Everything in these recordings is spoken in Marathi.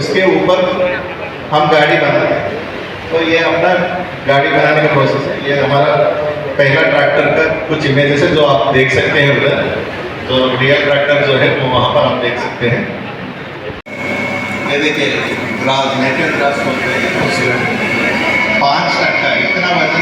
उसके ऊपर हम गाड़ी बनाते हैं। तो ये अपना गाड़ी बनाने का प्रोसेस है। ये हमारा पहला ट्रैक्टर का कुछ इमेजेस है जो आप देख सकते हैं उधर। जो रियल ट्रैक्टर जो है, वो वहाँ पर आप देख सकते हैं। ये देखिए ग्रास नेचुरल ग्रास बोलते हैं। पाँच का इतना वज़न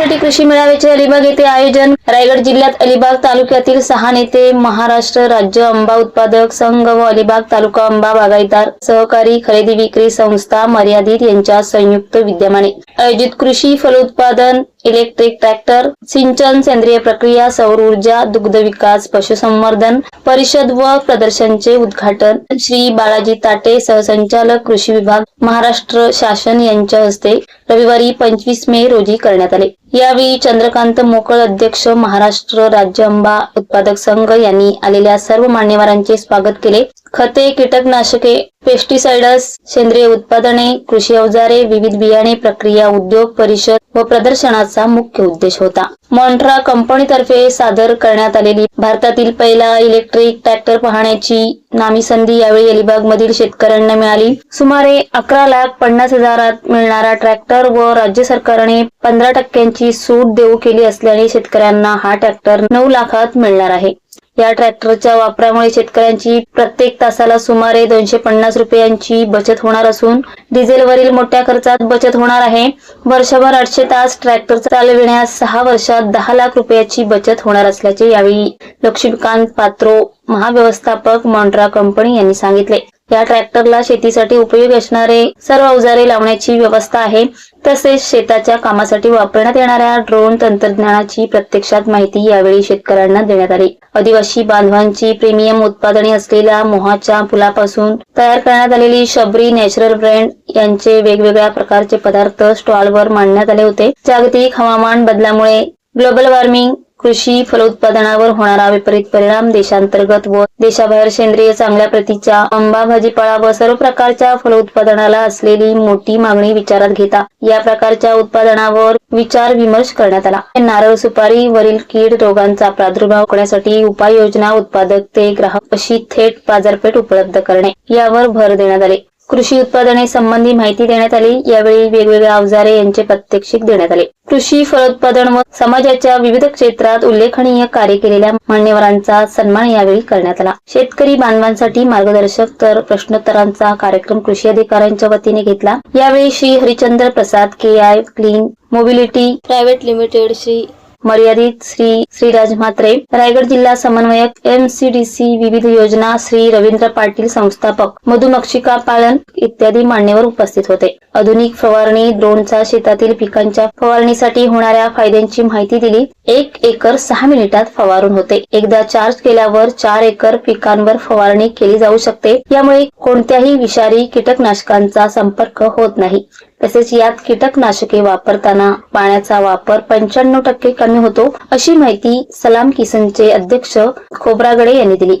शेतकऱ्यांसाठी कृषी मेळाव्याचे अलिबाग येथे आयोजन. रायगड जिल्ह्यात अलिबाग तालुक्यातील सहा नेते महाराष्ट्र राज्य आंबा उत्पादक संघ व अलिबाग तालुका आंबा बागायतदार सहकारी खरेदी विक्री संस्था मर्यादित यांच्या संयुक्त विद्यमाने. आयोजित कृषी फलोत्पादन इलेक्ट्रिक ट्रॅक्टर सिंचन सेंद्रिय प्रक्रिया सौर ऊर्जा दुग्ध विकास पशुसंवर्धन परिषद व प्रदर्शनचे उद्घाटन. श्री बाळाजी ताटे सहसंचालक कृषी विभाग महाराष्ट्र शासन यांच्या हस्ते रविवारी पंचवीस मे रोजी करण्यात आले. यावेळी चंद्रकांत मोकळ अध्यक्ष महाराष्ट्र राज्य आंबा उत्पादक संघ यांनी आलेल्या सर्व मान्यवरांचे स्वागत केले. खते कीटकनाशके पेस्टिसाइडस सेंद्रिय उत्पादने कृषी अवजारे विविध बियाणे प्रक्रिया उद्योग परिषद व प्रदर्शनाचा मुख्य उद्देश होता. मॉन्ट्रा कंपनीतर्फे सादर करण्यात आलेली भारतातील पहिला इलेक्ट्रिक ट्रॅक्टर पाहण्याची नामी संधी यावेळी अलिबाग मधील शेतकऱ्यांना मिळाली. सुमारे अकरा लाख पन्नास हजारात मिळणारा ट्रॅक्टर व राज्य सरकारने पंधरा टक्क्यांची सूट देऊ केली असल्याने शेतकऱ्यांना हा ट्रॅक्टर नऊ लाखात मिळणार आहे. या ट्रॅक्टरच्या वापरामुळे शेतकऱ्यांची प्रत्येक तासाला सुमारे दोनशे पन्नास रुपयांची बचत होणार असून डिझेलवरील मोठ्या खर्चात बचत होणार आहे. वर्षभर आठशे तास ट्रॅक्टर चालविण्यास सहा वर्षात दहा लाख रुपयाची बचत होणार असल्याचे यावेळी लक्ष्मीकांत पात्रो महाव्यवस्थापक मॉन्ट्रा कंपनी यांनी सांगितले. या ट्रॅक्टरला शेतीसाठी उपयोग असणारे सर्व अवजारे लावण्याची व्यवस्था आहे. तसेच शेताच्या कामासाठी वापरण्यात येणाऱ्या ड्रोन तंत्रज्ञानाची प्रत्यक्षात माहिती यावेळी शेतकऱ्यांना देण्यात आली. आदिवासी बांधवांची प्रीमियम उत्पादने असलेल्या मोहाच्या फुलापासून तयार करण्यात आलेली शबरी नॅचरल ब्रँड यांचे वेगवेगळ्या प्रकारचे पदार्थ स्टॉलवर मांडण्यात आले होते. जागतिक हवामान बदलामुळे ग्लोबल वॉर्मिंग कृषी फलोत्पादनावर होणारा विपरीत परिणाम देशांतर्गत व देशाबाहेर सेंद्रिय चांगल्या प्रतीच्या आंबा भाजीपाळा व सर्व प्रकारच्या फलोत्पादनाला असलेली मोठी मागणी विचारात घेता या प्रकारच्या उत्पादनावर विचार विमर्श करण्यात आला. नारळ सुपारी वरील कीड रोगांचा प्रादुर्भाव रोखण्यासाठी उपाययोजना उत्पादक ते ग्राहक अशी थेट बाजारपेठ उपलब्ध करणे यावर भर देण्यात आले. कृषी उत्पादने संबंधी माहिती देण्यात आली. यावेळी वेगवेगळ्या अवजारे यांचे प्रात्यक्षिक देण्यात आले. कृषी फलोत्पादन व समाजाच्या विविध क्षेत्रात उल्लेखनीय कार्य केलेल्या मान्यवरांचा सन्मान यावेळी करण्यात आला. शेतकरी बांधवांसाठी मार्गदर्शक तर प्रश्नोत्तरांचा कार्यक्रम कृषी अधिकाऱ्यांच्या वतीने घेतला. यावेळी Shri Harichandra Prasad K I clean mobility private limited Shri मर्यादित श्री श्रीराज म्हात्रे रायगड जिल्हा समन्वयक एमसीडीसी विविध योजना श्री रवींद्र पाटील संस्थापक मधुमक्षिका पालन इत्यादी मान्यवर उपस्थित होते. आधुनिक फवारणी ड्रोनचा शेतातील पिकांच्या फवारणीसाठी होणाऱ्या फायद्यांची माहिती दिली. एक एकर सहा मिनिटात फवारून होते. एकदा चार्ज केल्यावर चार एकर पिकांवर फवारणी केली जाऊ शकते. यामुळे कोणत्याही विषारी कीटकनाशकांचा संपर्क होत नाही. तसेच यात कीटकनाशके वापरताना पाण्याचा वापर पंच्याण्णव टक्के कमी होतो अशी माहिती सलाम किसनचे अध्यक्ष खोब्रागडे यांनी दिली.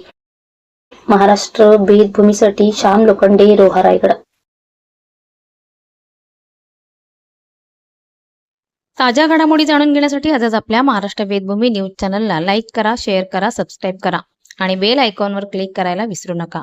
महाराष्ट्र भेदभूमीसाठी श्याम लोखंडे रोहा रायगड. ताज्या घडामोडी जाणून घेण्यासाठी आजच आपल्या महाराष्ट्र वेदभूमी न्यूज चॅनलला लाईक करा शेअर करा सबस्क्राईब करा आणि बेल आयकॉनवर क्लिक करायला विसरू नका.